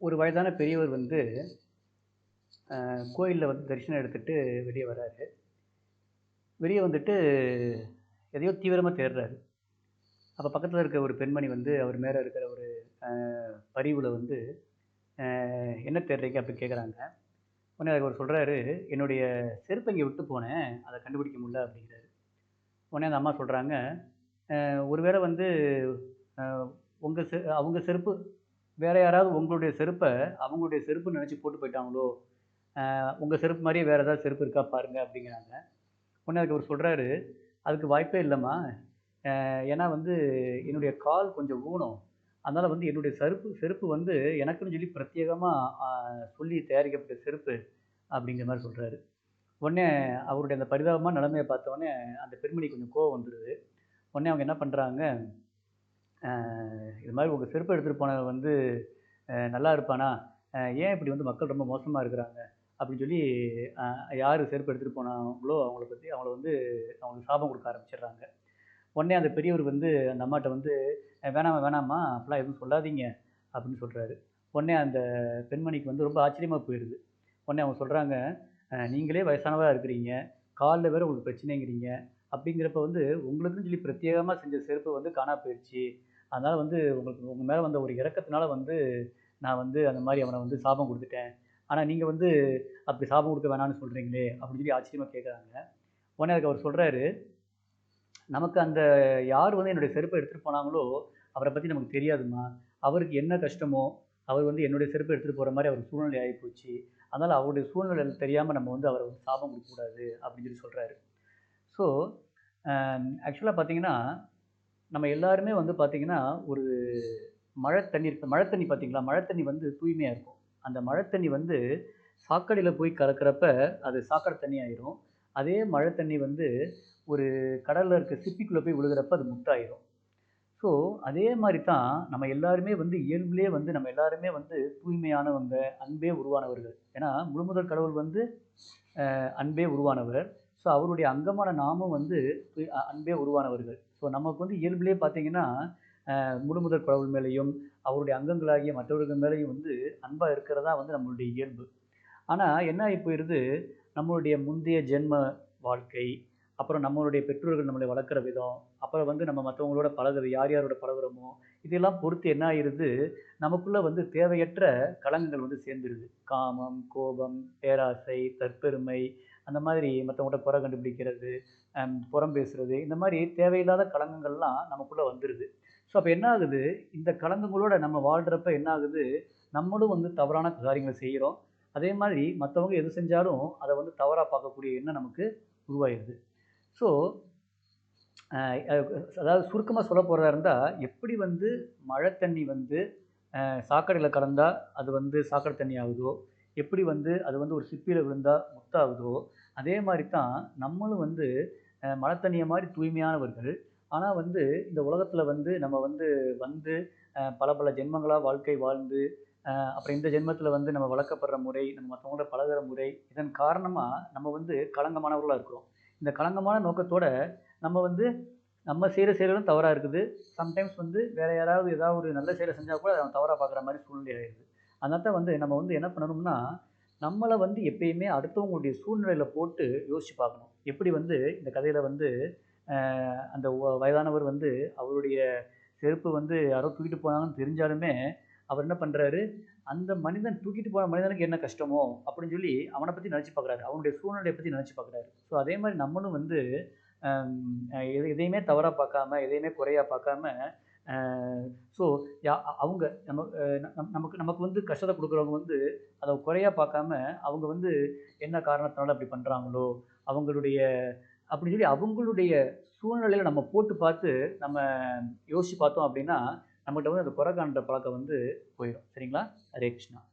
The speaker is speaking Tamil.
ஒரு வயதான பெரியவர் வந்து கோயிலில் வந்து தரிசனம் எடுத்துகிட்டு வெளியே வராரு. வெளியே வந்துட்டு எதையோ தீவிரமாக தேடுறாரு. அப்போ பக்கத்தில் இருக்க ஒரு பெண்மணி வந்து அவர் மேலே இருக்கிற ஒரு பரிவில் வந்து என்ன தேடுறீங்க? அப்படின்னு கேட்குறாங்க உடனே அவர் சொல்கிறாரு என்னுடைய செருப்பை இங்கே விட்டு போனேன். அதை கண்டுபிடிக்க முடியல அப்படிங்கிறாரு. உடனே அந்த அம்மா சொல்கிறாங்க ஒருவேளை வந்து உங்கள் செ அவங்க செருப்பு வேறு யாராவது உங்களுடைய செருப்பை அவங்களுடைய செருப்பு நினச்சி போட்டு போயிட்டாங்களோ உங்கள் செருப்பு மாதிரியே வேறு ஏதாவது செருப்பு இருக்கா பாருங்கள் அப்படிங்கிறாங்க. உடனே அதுக்கு அவர் சொல்கிறாரு அதுக்கு வாய்ப்பே இல்லைம்மா. ஏன்னா வந்து என்னுடைய கால் கொஞ்சம் ஊனம் அதனால் வந்து என்னுடைய செருப்பு செருப்பு வந்து எனக்குன்னு சொல்லி பிரத்யேகமாக சொல்லி தயாரிக்கப்பட்ட செருப்பு அப்படிங்கிற மாதிரி சொல்கிறாரு உடனே அவருடைய அந்த பரிதாபமான நிலைமையை பார்த்த உடனே அந்த பெண்மணி கொஞ்சம் கோவம் வந்துடுது உடனே அவங்க என்ன பண்ணுறாங்க இது மாதிரி உங்கள் செருப்பு எடுத்துகிட்டு போனவன் வந்து நல்லா இருப்பானா? ஏன் இப்படி வந்து மக்கள் ரொம்ப மோசமாக இருக்கிறாங்க? அப்படின்னு சொல்லி யார் செருப்பு எடுத்துகிட்டு போனாங்களோ அவங்கள பற்றி அவங்கள வந்து அவங்களுக்கு சாபம் கொடுக்க ஆரம்பிச்சிடுறாங்க. உடனே அந்த பெரியவர் வந்து அந்த அம்மாட்ட வந்து வேணாமா வேணாம்மா அப்படிலாம் எதுவும் சொல்லாதீங்க அப்படின்னு சொல்கிறாரு உடனே அந்த பெண்மணிக்கு வந்து ரொம்ப ஆச்சரியமாக போயிடுது உடனே அவங்க சொல்கிறாங்க நீங்களே வயசானவராக இருக்கிறீங்க. காலில் வேறு உங்களுக்கு பிரச்சனைங்கிறீங்க. அப்படிங்கிறப்ப வந்து உங்களுக்குன்னு சொல்லி பிரத்யேகமாக செஞ்ச செருப்பு வந்து காணா போயிடுச்சு அதனால் வந்து உங்களுக்கு உங்கள் மேலே வந்த ஒரு இறக்கத்தினால வந்து நான் வந்து அந்த மாதிரி அவனை வந்து சாபம் கொடுத்துட்டேன். ஆனால் நீங்கள் வந்து அப்படி சாபம் கொடுக்க வேணாம்னு சொல்கிறீங்களே அப்படின்னு சொல்லி ஆச்சரியமாக கேட்குறாங்க உடனே அதுக்கு அவர் சொல்கிறாரு நமக்கு அந்த யார் வந்து என்னுடைய செருப்பை எடுத்துகிட்டு போனாங்களோ அவரை பற்றி நமக்கு தெரியாதும்மா. அவருக்கு என்ன கஷ்டமோ அவர் வந்து என்னுடைய செருப்பை எடுத்துகிட்டு போகிற மாதிரி அவர் சூழ்நிலை ஆகிப்போச்சு அதனால் அவருடைய சூழ்நிலை தெரியாமல் நம்ம வந்து அவரை வந்து சாபம் கொடுக்கக்கூடாது அப்படின்னு சொல்லி சொல்கிறாரு ஸோ um, ஆக்சுவலாக பார்த்தீங்கன்னா நம்ம எல்லாருமே வந்து பார்த்திங்கன்னா ஒரு மழை தண்ணி இருக்குது மழை தண்ணி பார்த்தீங்களா மழை தண்ணி வந்து தூய்மையாக இருக்கும். அந்த மழை தண்ணி வந்து சாக்கடையில் போய் கலக்கிறப்ப அது சாக்கடை தண்ணி ஆயிரும். அதே மழை தண்ணி வந்து ஒரு கடலில் இருக்க சிப்பிக்குள்ளே போய் விழுகிறப்ப அது முட்டாயிரும். ஸோ அதே மாதிரி தான் நம்ம எல்லாருமே வந்து இயல்புலேயே வந்து நம்ம எல்லாருமே வந்து தூய்மையானவங்க அன்பே உருவானவர்கள். ஏன்னா முழுமுதல் கடவுள் வந்து அன்பே உருவானவர். ஸோ அவருடைய அங்கமான நாமும் வந்து அன்பே உருவானவர்கள். ஸோ நமக்கு வந்து இயல்புலேயே பார்த்தீங்கன்னா முழுமுதல் கடவுள் மேலேயும் அவருடைய அங்கங்களாகிய மற்றவர்கள் மேலேயும் வந்து அன்பாக இருக்கிறதா வந்து நம்மளுடைய இயல்பு. ஆனால் என்ன ஆகி போயிடுது நம்மளுடைய முந்தைய ஜென்ம வாழ்க்கை அப்புறம் நம்மளுடைய பெற்றோர்கள் நம்மளை வளர்க்குற விதம் அப்புறம் வந்து நம்ம மற்றவங்களோட பழகுறது யார் யாரோட பழகுறோமோ இதெல்லாம் பொறுத்து என்ன ஆயிடுது நமக்குள்ளே வந்து தேவையற்ற கலங்கங்கள் வந்து சேர்ந்துருது. காமம் கோபம் பேராசை தற்பெருமை அந்த மாதிரி மற்றவங்கள்ட்ட புற கண்டுபிடிக்கிறது புறம் பேசுகிறது இந்த மாதிரி தேவையில்லாத கலங்கங்கள்லாம் நமக்குள்ளே வந்துடுது ஸோ அப்போ என்ன ஆகுது? இந்த கலங்கங்களோட நம்ம வாழ்கிறப்ப என்ன ஆகுது? நம்மளும் வந்து தவறான காரியங்களை செய்கிறோம் அதே மாதிரி மற்றவங்க எது செஞ்சாலும் அதை வந்து தவறாக பார்க்கக்கூடிய எண்ணம் நமக்கு உருவாயிருது. ஸோ அதாவது சுருக்கமாக சொல்ல போகிறதா இருந்தால் எப்படி வந்து மழை தண்ணி வந்து சாக்கடையில் கலந்தால் அது வந்து சாக்கடை தண்ணி ஆகுதோ எப்படி வந்து அது வந்து ஒரு சிப்பியில் விழுந்தால் முத்தாகுதோ அதே மாதிரி தான் நம்மளும் வந்து அஹ், மழை தண்ணியை மாதிரி தூய்மையானவர்கள். ஆனால் வந்து இந்த உலகத்தில் வந்து நம்ம வந்து வந்து பல பல ஜென்மங்களாக வாழ்க்கை வாழ்ந்து அப்புறம் இந்த ஜென்மத்தில் வந்து நம்ம வளர்க்கப்படுற முறை நம்ம மற்றவங்களோட பழகுற முறை இதன் காரணமாக நம்ம வந்து களங்கமானவர்களாக இருக்கிறோம். இந்த களங்கமான நோக்கத்தோட நம்ம வந்து நம்ம செய்கிற செயல்களும் தவறாக இருக்குது. சம்டைம்ஸ் வந்து வேறு யாராவது ஏதாவது ஒரு நல்ல செயலை செஞ்சால் கூட அதை தவறாக பார்க்குற மாதிரி சூழ்நிலை ஆயிடுது. அதனால தான் வந்து நம்ம வந்து என்ன பண்ணணும்னா நம்மளை வந்து எப்பயுமே அடுத்தவங்களுடைய சூழ்நிலையில் போட்டு யோசிச்சு பார்க்கணும். எப்படி வந்து இந்த கதையில் வந்து அந்த வ- வயதானவர் வந்து அவருடைய செருப்பு வந்து யாரோ தூக்கிட்டு போனாங்கன்னு தெரிஞ்சாலுமே அவர் என்ன பண்ணுறாரு அந்த மனிதன் தூக்கிட்டு போன மனிதனுக்கு என்ன கஷ்டமோ அப்படின்னு சொல்லி அவனை பற்றி நினச்சி பார்க்குறாரு. அவனுடைய சூழ்நிலையை பற்றி நினச்சி பார்க்குறாரு. ஸோ அதே மாதிரி நம்மளும் வந்து எதையுமே தவறாக பார்க்காம எதையுமே குறையாக பார்க்காம ஸோ யா அவங்க நம்ம நமக்கு நமக்கு வந்து கஷ்டத்தை கொடுக்குறவங்க வந்து அதை குறையா பார்க்காம அவங்க வந்து என்ன காரணத்தினால அப்படி பண்ணுறாங்களோ அவங்களுடைய அப்படின்னு சொல்லி அவங்களுடைய சூழ்நிலையில் நம்ம போட்டு பார்த்து நம்ம யோசித்து பார்த்தோம் அப்படின்னா நம்மகிட்ட வந்து அந்த குறை காண்ற பழக்கம் வந்து போயிடும் சரிங்களா? ஹரே கிருஷ்ணா.